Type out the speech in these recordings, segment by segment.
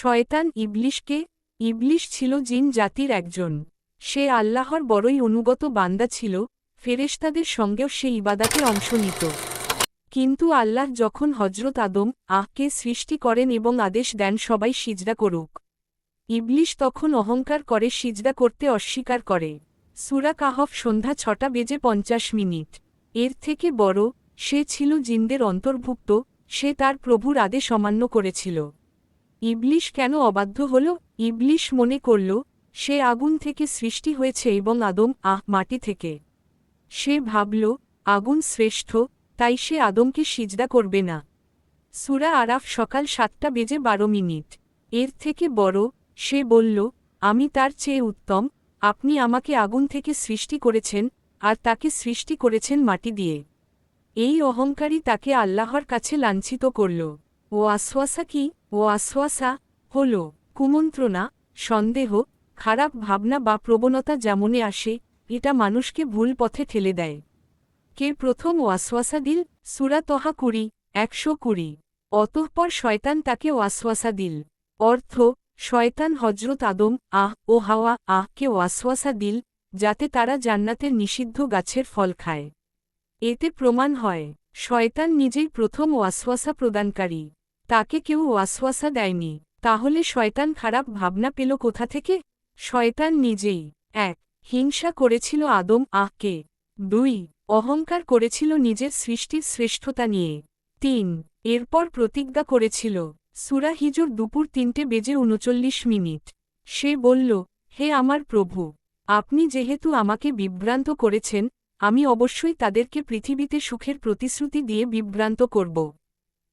শয়তান ইবলিশকে, ইবলিশ ছিল জিন জাতির একজন। সে আল্লাহর বড়ই অনুগত বান্দা ছিল, ফেরেশতাদের সঙ্গেও সে ইবাদাতে অংশ নিত। কিন্তু আল্লাহ যখন হজরত আদম, আহকে সৃষ্টি করেন এবং আদেশ দেন সবাই সিজদা করুক। ইবলিশ তখন অহংকার করে সিজদা করতে অস্বীকার করে। সুরা কাহফ সন্ধ্যা ছটা বেজে পঞ্চাশ মিনিট। এর থেকে বড়, সে ছিল জিনদের অন্তর্ভুক্ত, সে তার প্রভুর আদেশ অমান্য করেছিল। ইবলিশ কেন অবাধ্য হল? ইবলিশ মনে করল, সে আগুন থেকে সৃষ্টি হয়েছে এবং আদম, আহ, মাটি থেকে। সে ভাবল, আগুন শ্রেষ্ঠ, তাই সে আদমকে সিজদা করবে না। সুরা আরাফ সকাল সাতটা বেজে বারো মিনিট। এর থেকে বড়, সে বলল, আমি তার চেয়ে উত্তম, আপনি আমাকে আগুন থেকে সৃষ্টি করেছেন, আর তাকে সৃষ্টি করেছেন মাটি দিয়ে। এই অহংকারী তাকে আল্লাহর কাছে লাঞ্ছিত করল। ও আশ্বাসা কি? ও আশ্বাসা হল কুমন্ত্রণা, সন্দেহ, খারাপ ভাবনা বা প্রবণতা যেমনে আসে, এটা মানুষকে ভুল পথে ঠেলে দেয়। কে প্রথম ওয়াসওয়াসা দিল? সুরা তহা কুড়ি, একশো কুড়ি। অতঃপর শয়তান তাকে ওয়াসওয়াসা দিল। অর্থ, শয়তান হজরত আদম, আহ ও হাওয়া আহকে ওয়াসওয়াসা দিল, যাতে তারা জান্নাতের নিষিদ্ধ গাছের ফল খায়। এতে প্রমাণ হয়, শয়তান নিজেই প্রথম ওয়াসওয়াসা প্রদানকারী। তাকে কেউ ওয়াসওয়াসা দেয়নি। তাহলে শয়তান খারাপ ভাবনা পেল কোথা থেকে? শয়তান নিজেই। এক, হিংসা করেছিল আদম আহকে। দুই, অহংকার করেছিল নিজের সৃষ্টির শ্রেষ্ঠতা নিয়ে। তিন, এরপর প্রতিজ্ঞা করেছিল। সুরা হিজুর দুপুর তিনটে বেজে উনচল্লিশ মিনিট। সে বলল, হে আমার প্রভু, আপনি যেহেতু আমাকে বিভ্রান্ত করেছেন, আমি অবশ্যই তাদেরকে পৃথিবীতে সুখের প্রতিশ্রুতি দিয়ে বিভ্রান্ত করব।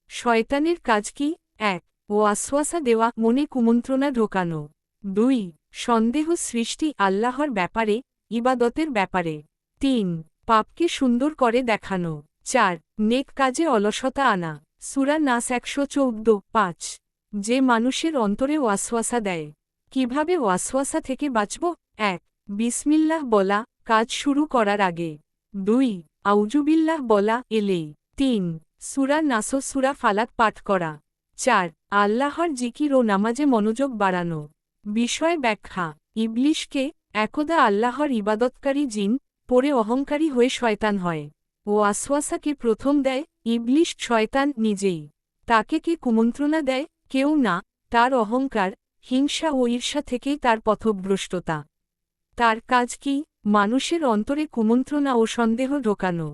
শয়তানের কাজ কি? এক ও আশ্বাসা দেওয়া, মনে কুমন্ত্রণা ঢোকানো। দুই, সন্দেহ সৃষ্টি আল্লাহর ব্যাপারে, ইবাদতের ব্যাপারে। তিন, পাপকে সুন্দর করে দেখানো। চার, নেক কাজে অলসতা আনা। সুরা নাস একশো চৌদ্দ, পাঁচ। যে মানুষের অন্তরে ওয়াসওয়াসা দেয়। কীভাবে ওয়াসওয়াসা থেকে বাঁচব? এক, বিসমিল্লাহ বলা, কাজ শুরু করার আগে। দুই আউজুবিল্লাহ বলা, এলেই। তিন সুরা নাসো সুরা ফালাক পাঠ করা। চার, আল্লাহর জিকির ও নামাজে মনোযোগ বাড়ানো। বিষয় ব্যাখ্যা, ইবলিশকে একদা আল্লাহর ইবাদতকারী জিন পরে অহংকারী হয়ে শয়তান হয়। ও আশ্বাসাকে প্রথম দেয়, ইবলিশ শয়তান নিজেই। তাকে কে কুমন্ত্রণা দেয়, কেউ না, তার অহংকার, হিংসা ও ঈর্ষা থেকেই তার পথভ্রষ্টতা। তার কাজ কি? মানুষের অন্তরে কুমন্ত্রণা ও সন্দেহ ঢোকানো।